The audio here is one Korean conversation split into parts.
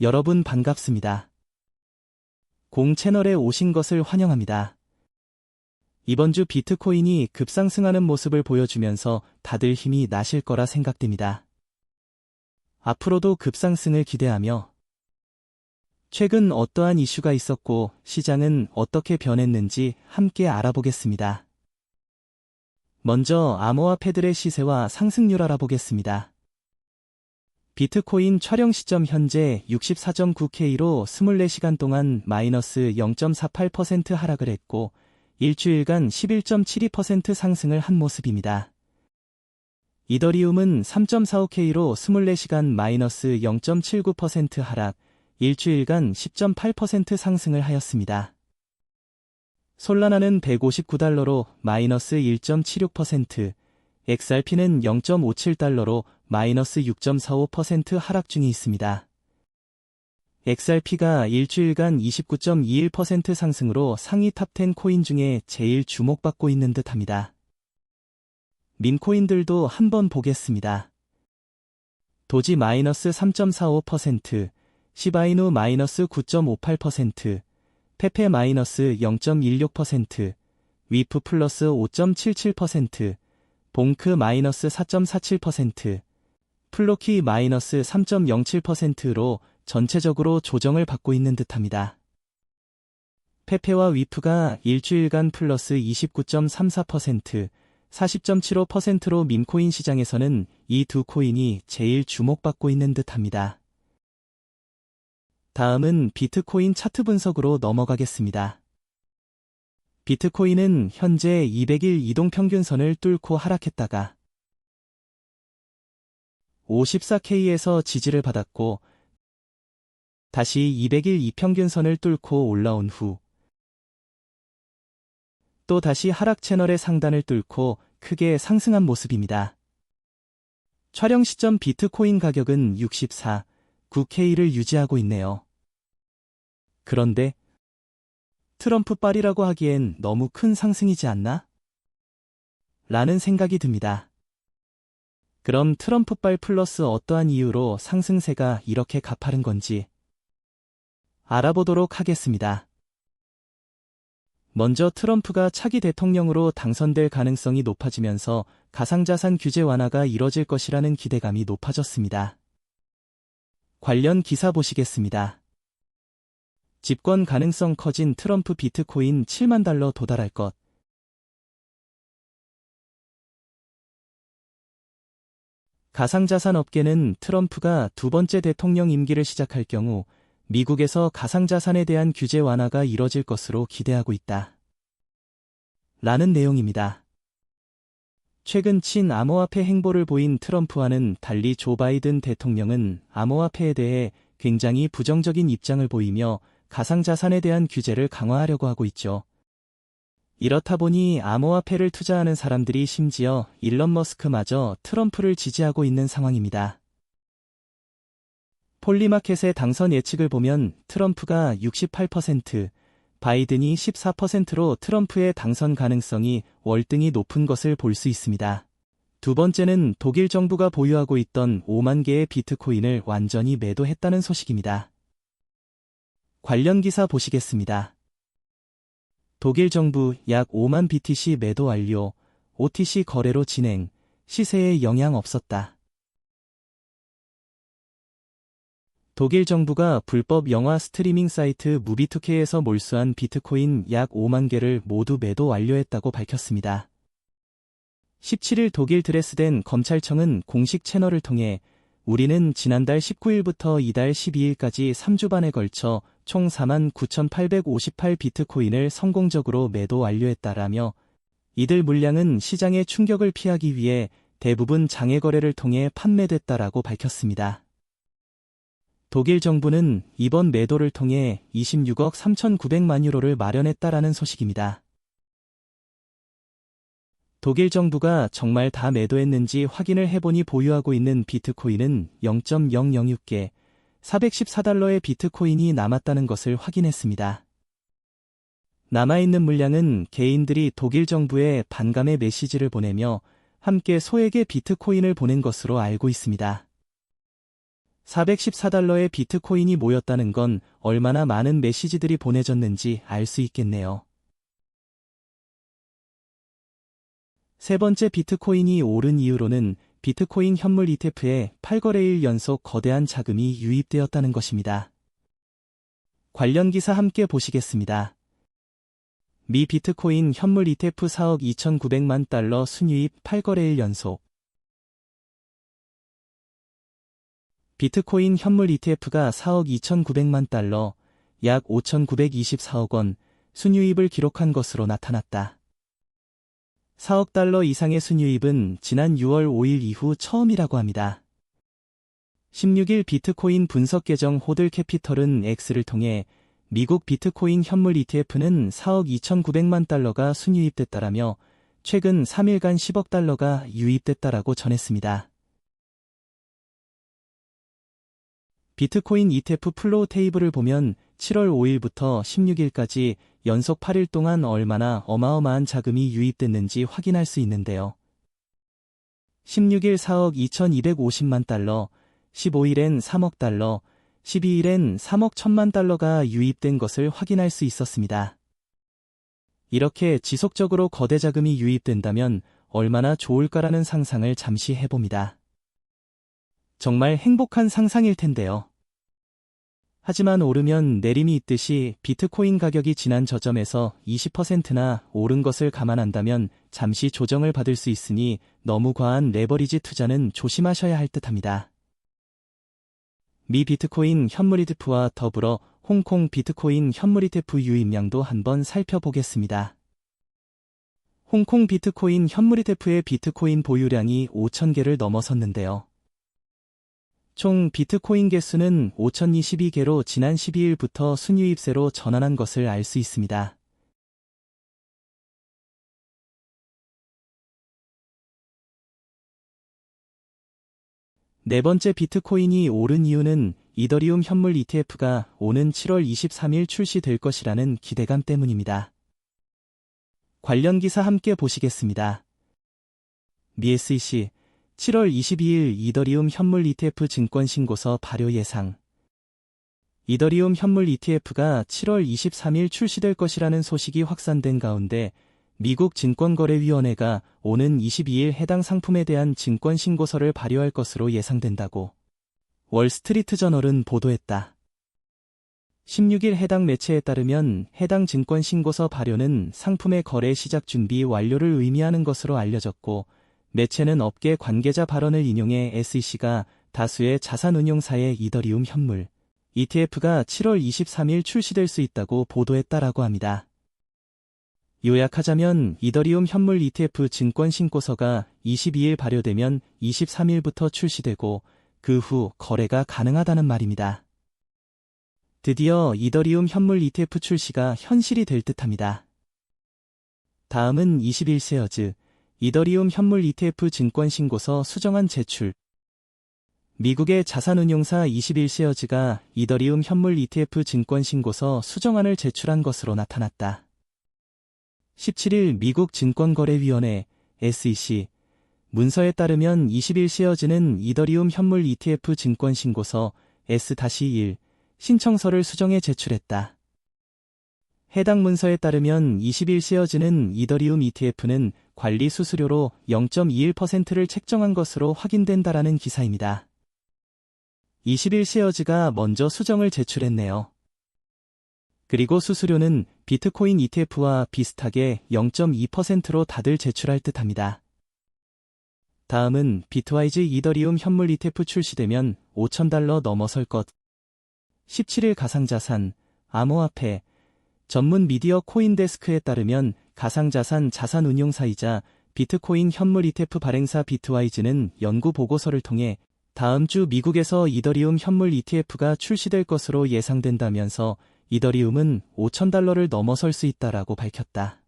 여러분 반갑습니다. 공 채널에 오신 것을 환영합니다. 이번 주 비트코인이 급상승하는 모습을 보여주면서 다들 힘이 나실 거라 생각됩니다. 앞으로도 급상승을 기대하며 최근 어떠한 이슈가 있었고 시장은 어떻게 변했는지 함께 알아보겠습니다. 먼저 암호화폐들의 시세와 상승률 알아보겠습니다. 비트코인 촬영 시점 현재 64.9K로 24시간 동안 마이너스 0.48% 하락을 했고 일주일간 11.72% 상승을 한 모습입니다. 이더리움은 3.45K로 24시간 마이너스 0.79% 하락, 일주일간 10.8% 상승을 하였습니다. 솔라나는 159달러로 마이너스 1.76%, XRP는 0.57달러로 마이너스 6.45% 하락 중에 있습니다. XRP가 일주일간 29.21% 상승으로 상위 탑10 코인 중에 제일 주목받고 있는 듯 합니다. 민코인들도 한번 보겠습니다. 도지 마이너스 3.45%, 시바이누 마이너스 9.58%, 페페 마이너스 0.16%, 위프 플러스 5.77%, 봉크 마이너스 4.47%, 플로키 마이너스 3.07%로 전체적으로 조정을 받고 있는 듯합니다. 페페와 위프가 일주일간 플러스 29.34%, 40.75%로 민코인 시장에서는 이 두 코인이 제일 주목받고 있는 듯합니다. 다음은 비트코인 차트 분석으로 넘어가겠습니다. 비트코인은 현재 200일 이동평균선을 뚫고 하락했다가 54K에서 지지를 받았고 다시 200일 이평균선을 뚫고 올라온 후 또 다시 하락 채널의 상단을 뚫고 크게 상승한 모습입니다. 촬영 시점 비트코인 가격은 64, 9K를 유지하고 있네요. 그런데 트럼프 빨이라고 하기엔 너무 큰 상승이지 않나? 라는 생각이 듭니다. 그럼 트럼프 빨 플러스 어떠한 이유로 상승세가 이렇게 가파른 건지 알아보도록 하겠습니다. 먼저 트럼프가 차기 대통령으로 당선될 가능성이 높아지면서 가상자산 규제 완화가 이뤄질 것이라는 기대감이 높아졌습니다. 관련 기사 보시겠습니다. 집권 가능성 커진 트럼프 비트코인 7만 달러 도달할 것. 가상자산 업계는 트럼프가 두 번째 대통령 임기를 시작할 경우 미국에서 가상자산에 대한 규제 완화가 이뤄질 것으로 기대하고 있다. 라는 내용입니다. 최근 친 암호화폐 행보를 보인 트럼프와는 달리 조 바이든 대통령은 암호화폐에 대해 굉장히 부정적인 입장을 보이며 가상자산에 대한 규제를 강화하려고 하고 있죠. 이렇다 보니 암호화폐를 투자하는 사람들이 심지어 일론 머스크마저 트럼프를 지지하고 있는 상황입니다. 폴리마켓의 당선 예측을 보면 트럼프가 68%, 바이든이 14%로 트럼프의 당선 가능성이 월등히 높은 것을 볼 수 있습니다. 두 번째는 독일 정부가 보유하고 있던 5만 개의 비트코인을 완전히 매도했다는 소식입니다. 관련 기사 보시겠습니다. 독일 정부 약 5만 BTC 매도 완료, OTC 거래로 진행, 시세에 영향 없었다. 독일 정부가 불법 영화 스트리밍 사이트 무비투케에서 몰수한 비트코인 약 5만 개를 모두 매도 완료했다고 밝혔습니다. 17일 독일 드레스덴 검찰청은 공식 채널을 통해 우리는 지난달 19일부터 이달 12일까지 3주반에 걸쳐 총 4만 9,858 비트코인을 성공적으로 매도 완료했다라며 이들 물량은 시장의 충격을 피하기 위해 대부분 장외 거래를 통해 판매됐다라고 밝혔습니다. 독일 정부는 이번 매도를 통해 26억 3,900만 유로를 마련했다라는 소식입니다. 독일 정부가 정말 다 매도했는지 확인을 해보니 보유하고 있는 비트코인은 0.006개, 414달러의 비트코인이 남았다는 것을 확인했습니다. 남아있는 물량은 개인들이 독일 정부에 반감의 메시지를 보내며 함께 소액의 비트코인을 보낸 것으로 알고 있습니다. 414달러의 비트코인이 모였다는 건 얼마나 많은 메시지들이 보내졌는지 알 수 있겠네요. 세 번째 비트코인이 오른 이유로는 비트코인 현물 ETF에 8거래일 연속 거대한 자금이 유입되었다는 것입니다. 관련 기사 함께 보시겠습니다. 미 비트코인 현물 ETF 4억 2,900만 달러 순유입 8거래일 연속 비트코인 현물 ETF가 4억 2,900만 달러, 약 5,924억 원 순유입을 기록한 것으로 나타났다. 4억 달러 이상의 순유입은 지난 6월 5일 이후 처음이라고 합니다. 16일 비트코인 분석 계정 호들 캐피털은 X를 통해 미국 비트코인 현물 ETF는 4억 2,900만 달러가 순유입됐다라며 최근 3일간 10억 달러가 유입됐다라고 전했습니다. 비트코인 ETF 플로우 테이블을 보면 7월 5일부터 16일까지 연속 8일 동안 얼마나 어마어마한 자금이 유입됐는지 확인할 수 있는데요. 16일 4억 2250만 달러, 15일엔 3억 달러, 12일엔 3억 1000만 달러가 유입된 것을 확인할 수 있었습니다. 이렇게 지속적으로 거대 자금이 유입된다면 얼마나 좋을까라는 상상을 잠시 해봅니다. 정말 행복한 상상일 텐데요. 하지만 오르면 내림이 있듯이 비트코인 가격이 지난 저점에서 20%나 오른 것을 감안한다면 잠시 조정을 받을 수 있으니 너무 과한 레버리지 투자는 조심하셔야 할 듯합니다. 미 비트코인 현물 ETF와 더불어 홍콩 비트코인 현물 ETF 유입량도 한번 살펴보겠습니다. 홍콩 비트코인 현물 ETF의 비트코인 보유량이 5,000개를 넘어섰는데요. 총 비트코인 개수는 5022개로 지난 12일부터 순유입세로 전환한 것을 알 수 있습니다. 네 번째 비트코인이 오른 이유는 이더리움 현물 ETF가 오는 7월 23일 출시될 것이라는 기대감 때문입니다. 관련 기사 함께 보시겠습니다. 미 SEC 7월 22일 이더리움 현물 ETF 증권 신고서 발효 예상. 이더리움 현물 ETF가 7월 23일 출시될 것이라는 소식이 확산된 가운데 미국 증권거래위원회가 오는 22일 해당 상품에 대한 증권 신고서를 발효할 것으로 예상된다고 월스트리트 저널은 보도했다. 16일 해당 매체에 따르면 해당 증권 신고서 발효는 상품의 거래 시작 준비 완료를 의미하는 것으로 알려졌고 매체는 업계 관계자 발언을 인용해 SEC가 다수의 자산운용사의 이더리움 현물 ETF가 7월 23일 출시될 수 있다고 보도했다라고 합니다. 요약하자면 이더리움 현물 ETF 증권 신고서가 22일 발효되면 23일부터 출시되고 그 후 거래가 가능하다는 말입니다. 드디어 이더리움 현물 ETF 출시가 현실이 될 듯합니다. 다음은 21세어즈 이더리움 현물 ETF 증권 신고서 수정안 제출 미국의 자산운용사 21쉐어즈가 이더리움 현물 ETF 증권 신고서 수정안을 제출한 것으로 나타났다. 17일 미국 증권거래위원회 SEC 문서에 따르면 21쉐어즈는 이더리움 현물 ETF 증권 신고서 S-1 신청서를 수정해 제출했다. 해당 문서에 따르면 21쉐어즈는 이더리움 ETF는 관리 수수료로 0.21%를 책정한 것으로 확인된다라는 기사입니다. 21 쉐어즈가 먼저 수정을 제출했네요. 그리고 수수료는 비트코인 ETF와 비슷하게 0.2%로 다들 제출할 듯 합니다. 다음은 비트와이즈 이더리움 현물 ETF 출시되면 5,000달러 넘어설 것. 17일 가상자산, 암호화폐, 전문 미디어 코인데스크에 따르면 가상자산 자산운용사이자 비트코인 현물 ETF 발행사 비트와이즈는 연구 보고서를 통해 다음 주 미국에서 이더리움 현물 ETF가 출시될 것으로 예상된다면서 이더리움은 5천달러를 넘어설 수 있다라고 밝혔다.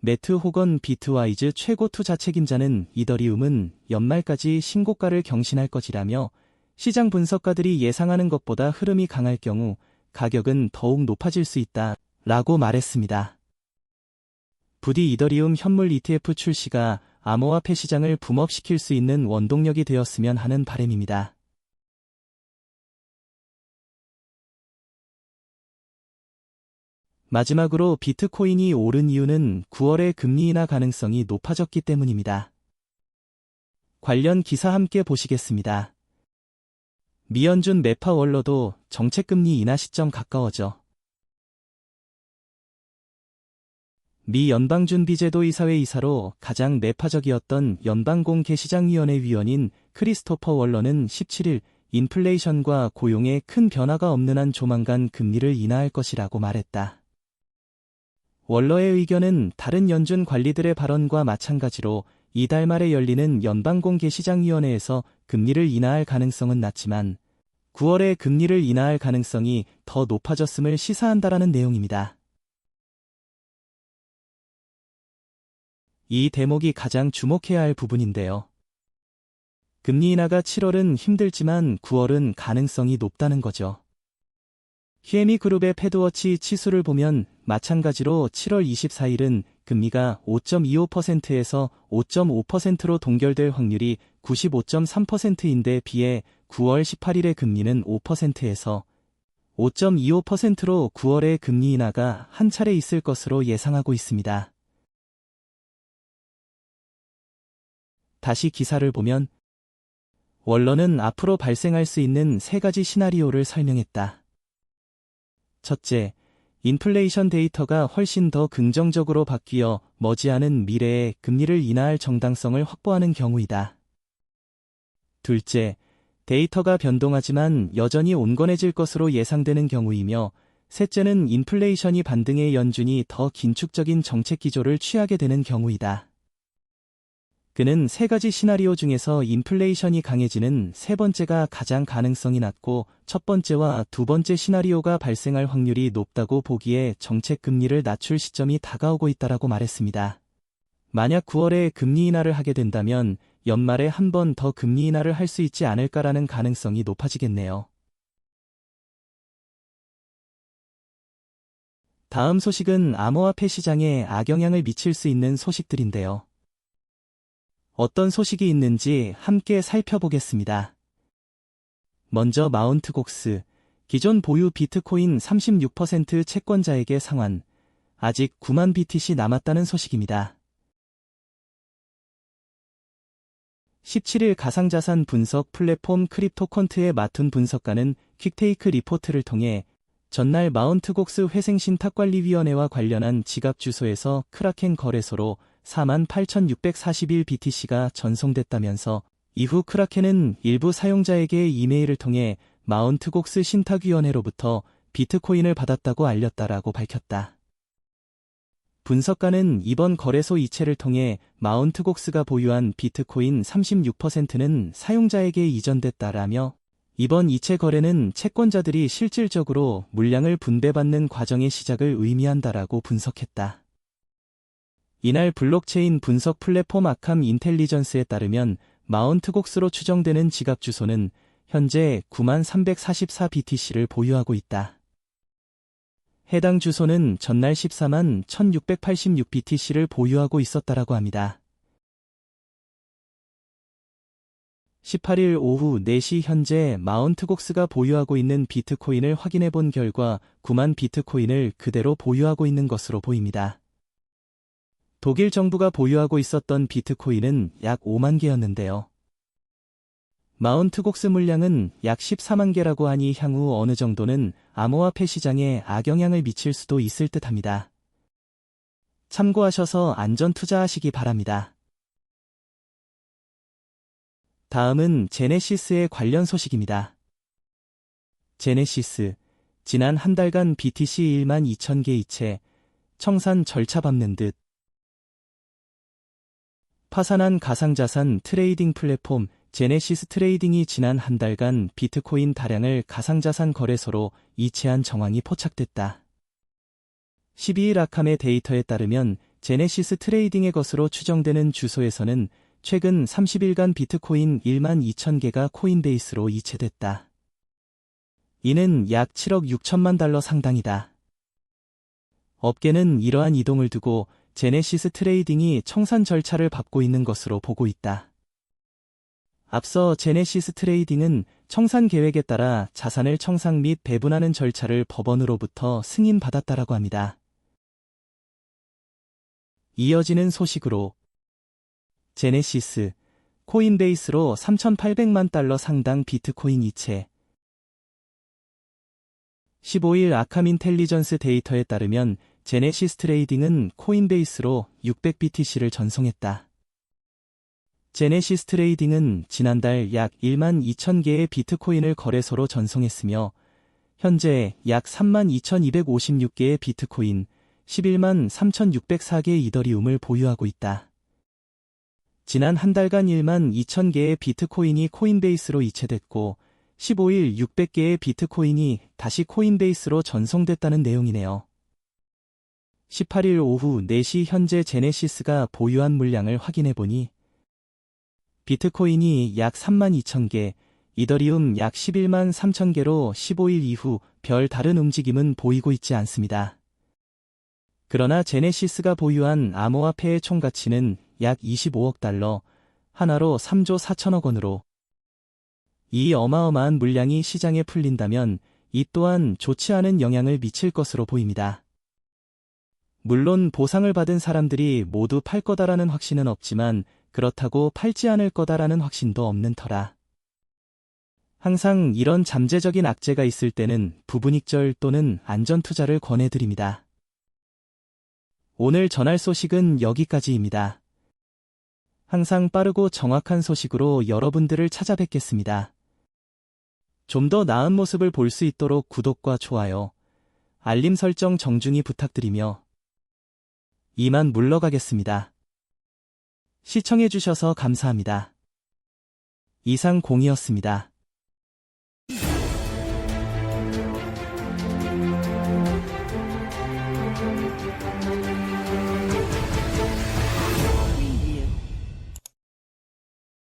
매트 호건 비트와이즈 최고 투자 책임자는 이더리움은 연말까지 신고가를 경신할 것이라며 시장 분석가들이 예상하는 것보다 흐름이 강할 경우 가격은 더욱 높아질 수 있다 라고 말했습니다. 부디 이더리움 현물 ETF 출시가 암호화폐 시장을 붐업시킬 수 있는 원동력이 되었으면 하는 바램입니다. 마지막으로 비트코인이 오른 이유는 9월의 금리 인하 가능성이 높아졌기 때문입니다. 관련 기사 함께 보시겠습니다. 미연준 메파월러도 정책금리 인하 시점 가까워져 미 연방준비제도 이사회 이사로 가장 매파적이었던 연방공개시장위원회 위원인 크리스토퍼 월러는 17일 인플레이션과 고용에 큰 변화가 없는 한 조만간 금리를 인하할 것이라고 말했다. 월러의 의견은 다른 연준 관리들의 발언과 마찬가지로 이달 말에 열리는 연방공개시장위원회에서 금리를 인하할 가능성은 낮지만 9월에 금리를 인하할 가능성이 더 높아졌음을 시사한다라는 내용입니다. 이 대목이 가장 주목해야 할 부분인데요. 금리 인하가 7월은 힘들지만 9월은 가능성이 높다는 거죠. 히에미 그룹의 패드워치 치수를 보면 마찬가지로 7월 24일은 금리가 5.25%에서 5.5%로 동결될 확률이 95.3%인데 비해 9월 18일의 금리는 5%에서 5.25%로 9월의 금리 인하가 한 차례 있을 것으로 예상하고 있습니다. 다시 기사를 보면 원론은 앞으로 발생할 수 있는 세 가지 시나리오를 설명했다. 첫째, 인플레이션 데이터가 훨씬 더 긍정적으로 바뀌어 머지않은 미래에 금리를 인하할 정당성을 확보하는 경우이다. 둘째, 데이터가 변동하지만 여전히 온건해질 것으로 예상되는 경우이며, 셋째는 인플레이션이 반등의 연준이 더 긴축적인 정책 기조를 취하게 되는 경우이다. 그는 세 가지 시나리오 중에서 인플레이션이 강해지는 세 번째가 가장 가능성이 낮고 첫 번째와 두 번째 시나리오가 발생할 확률이 높다고 보기에 정책 금리를 낮출 시점이 다가오고 있다라고 말했습니다. 만약 9월에 금리 인하를 하게 된다면 연말에 한 번 더 금리 인하를 할 수 있지 않을까라는 가능성이 높아지겠네요. 다음 소식은 암호화폐 시장에 악영향을 미칠 수 있는 소식들인데요. 어떤 소식이 있는지 함께 살펴보겠습니다. 먼저 마운트 곡스, 기존 보유 비트코인 36% 채권자에게 상환, 아직 9만 BTC 남았다는 소식입니다. 17일 가상자산 분석 플랫폼 크립토컨트의 맡은 분석가는 퀵테이크 리포트를 통해 전날 마운트곡스 회생신탁관리위원회와 관련한 지갑 주소에서 크라켄 거래소로 48,641BTC가 전송됐다면서 이후 크라켄은 일부 사용자에게 이메일을 통해 마운트곡스 신탁위원회로부터 비트코인을 받았다고 알렸다라고 밝혔다. 분석가는 이번 거래소 이체를 통해 마운트곡스가 보유한 비트코인 36%는 사용자에게 이전됐다라며 이번 이체 거래는 채권자들이 실질적으로 물량을 분배받는 과정의 시작을 의미한다라고 분석했다. 이날 블록체인 분석 플랫폼 아캄 인텔리전스에 따르면 마운트 곡스로 추정되는 지갑 주소는 현재 9344BTC를 보유하고 있다. 해당 주소는 전날 14만 1686BTC를 보유하고 있었다라고 합니다. 18일 오후 4시 현재 마운트곡스가 보유하고 있는 비트코인을 확인해 본 결과 9만 비트코인을 그대로 보유하고 있는 것으로 보입니다. 독일 정부가 보유하고 있었던 비트코인은 약 5만 개였는데요. 마운트 곡스 물량은 약 14만 개라고 하니 향후 어느 정도는 암호화폐 시장에 악영향을 미칠 수도 있을 듯 합니다. 참고하셔서 안전 투자하시기 바랍니다. 다음은 제네시스의 관련 소식입니다. 제네시스, 지난 한 달간 BTC 1만 2천 개 이체, 청산 절차 밟는 듯 파산한 가상자산 트레이딩 플랫폼 제네시스 트레이딩이 지난 한 달간 비트코인 다량을 가상자산 거래소로 이체한 정황이 포착됐다. 12일 아캄의 데이터에 따르면 제네시스 트레이딩의 것으로 추정되는 주소에서는 최근 30일간 비트코인 1만 2천 개가 코인베이스로 이체됐다. 이는 약 7억 6천만 달러 상당이다. 업계는 이러한 이동을 두고 제네시스 트레이딩이 청산 절차를 밟고 있는 것으로 보고 있다. 앞서 제네시스 트레이딩은 청산 계획에 따라 자산을 청산 및 배분하는 절차를 법원으로부터 승인받았다라고 합니다. 이어지는 소식으로 제네시스, 코인베이스로 3,800만 달러 상당 비트코인 이체 15일 아캄 인텔리전스 데이터에 따르면 제네시스 트레이딩은 코인베이스로 600BTC를 전송했다. 제네시스 트레이딩은 지난달 약 1만 2천 개의 비트코인을 거래소로 전송했으며 현재 약 3만 2,256개의 비트코인, 11만 3,604개의 이더리움을 보유하고 있다. 지난 한 달간 1만 2천 개의 비트코인이 코인베이스로 이체됐고 15일 600개의 비트코인이 다시 코인베이스로 전송됐다는 내용이네요. 18일 오후 4시 현재 제네시스가 보유한 물량을 확인해보니 비트코인이 약 3만 2천 개, 이더리움 약 11만 3천 개로 15일 이후 별 다른 움직임은 보이고 있지 않습니다. 그러나 제네시스가 보유한 암호화폐의 총 가치는 약 25억 달러, 하나로 3조 4천억 원으로 이 어마어마한 물량이 시장에 풀린다면 이 또한 좋지 않은 영향을 미칠 것으로 보입니다. 물론 보상을 받은 사람들이 모두 팔 거다라는 확신은 없지만 그렇다고 팔지 않을 거다라는 확신도 없는 터라. 항상 이런 잠재적인 악재가 있을 때는 부분익절 또는 안전투자를 권해드립니다. 오늘 전할 소식은 여기까지입니다. 항상 빠르고 정확한 소식으로 여러분들을 찾아뵙겠습니다. 좀 더 나은 모습을 볼 수 있도록 구독과 좋아요, 알림 설정 정중히 부탁드리며 이만 물러가겠습니다. 시청해주셔서 감사합니다. 이상 공이었습니다.